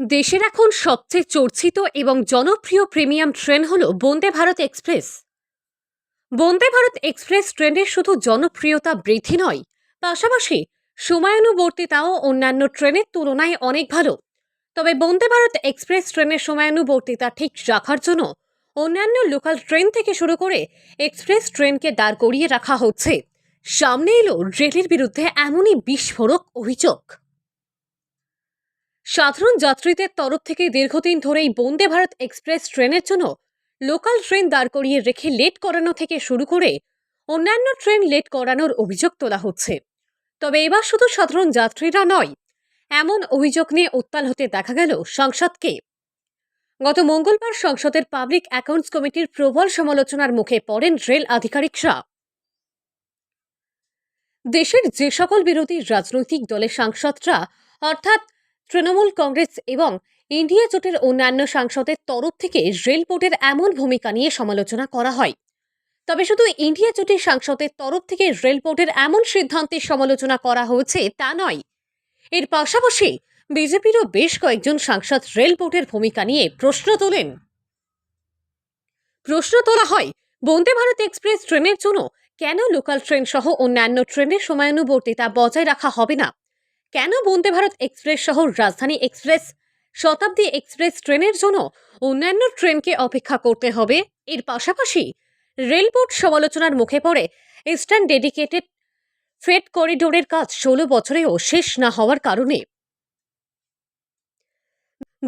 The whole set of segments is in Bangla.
দেশের এখন সবচেয়ে চর্চিত এবং জনপ্রিয় প্রিমিয়াম ট্রেন হল বন্দে ভারত এক্সপ্রেস। বন্দে ভারত এক্সপ্রেস ট্রেনের শুধু জনপ্রিয়তা বৃদ্ধি নয়, পাশাপাশি সময়ানুবর্তিতাও অন্যান্য ট্রেনের তুলনায় অনেক ভালো। তবে বন্দে ভারত এক্সপ্রেস ট্রেনের সময়ানুবর্তিতা ঠিক রাখার জন্য অন্যান্য লোকাল ট্রেন থেকে শুরু করে এক্সপ্রেস ট্রেনকে দাঁড় করিয়ে রাখা হচ্ছে। সামনে এলো রেলের বিরুদ্ধে এমনই বিস্ফোরক অভিযোগ। সাধারণ যাত্রীদের তরফ থেকে দীর্ঘদিন ধরেই বন্দে ভারত এক্সপ্রেস ট্রেনের জন্য লোকাল ট্রেন দাঁড় করিয়ে রেখে লেট করানো থেকে শুরু করে অন্যান্য ট্রেন লেট করানোর অভিযোগ তোলা হচ্ছে। তবে এবার শুধু সাধারণ যাত্রীরা নয়, এমন অভিযোগ নিয়ে উত্তাল হতে দেখা গেল সংসদকে। গত মঙ্গলবার সংসদের পাবলিক অ্যাকাউন্টস কমিটির প্রবল সমালোচনার মুখে পড়েন রেল আধিকারিকরা দেশের যে সকল বিরোধী রাজনৈতিক দলের সাংসদরা, অর্থাৎ তৃণমূল কংগ্রেস এবং ইন্ডিয়া জোটের অন্যান্য সাংসদের তরফ থেকে রেল বোর্ডের এমন ভূমিকা নিয়ে সমালোচনা করা হয়। তবে শুধু ইন্ডিয়া জোটের সাংসদের তরফ থেকে রেল বোর্ডের এমন সিদ্ধান্তের সমালোচনা করা হয়েছে তা নয়। এর পাশাপাশি বিজেপিরও বেশ কয়েকজন সাংসদ রেল বোর্ডের ভূমিকা নিয়ে প্রশ্ন তোলেন। প্রশ্ন তোলা হয়, বন্দে ভারত এক্সপ্রেস ট্রেনের জন্য কেন লোকাল ট্রেন সহ অন্যান্য ট্রেনের সময়ানুবর্তিতা বজায় রাখা হবে না? কেন বন্দে ভারত এক্সপ্রেস সহ রাজধানী এক্সপ্রেস? শতাব্দী এক্সপ্রেস ট্রেনের জন্য অন্যান্য ট্রেনকে অপেক্ষা করতে হবে। এর পাশাপাশি রেলবোর্ড সমালোচনার মুখে পড়ে ইস্টার্ন ডেডিকেটেড ফ্রেট করিডোরের কাজ ষোলো বছরেও শেষ না হওয়ার কারণে।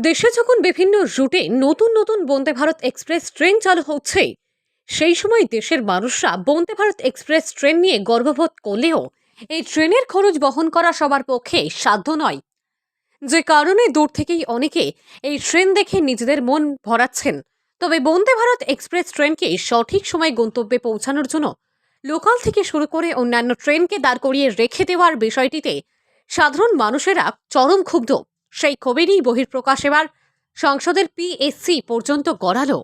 দেশে যখন বিভিন্ন রুটে নতুন নতুন বন্দে ভারত এক্সপ্রেস ট্রেন চালু হচ্ছে সেই সময় দেশের মানুষরা বন্দে ভারত এক্সপ্রেস ট্রেন নিয়ে গর্ববোধ করলেও এই ট্রেনের খরচ বহন করা সবার পক্ষে সাধ্য নয়। যে কারণে দূর থেকেই অনেকে এই ট্রেন দেখে নিজেদের মন ভরাচ্ছেন। তবে বন্দে ভারত এক্সপ্রেস ট্রেনকে সঠিক সময় গন্তব্যে পৌঁছানোর জন্য লোকাল থেকে শুরু করে অন্যান্য ট্রেনকে দাঁড় করিয়ে রেখে দেওয়ার বিষয়টিতে সাধারণ মানুষেরা চরম ক্ষুব্ধ। সেই ক্ষোভেরই বহির্প্রকাশ এবার সংসদের পিএসসি পর্যন্ত গড়ালো।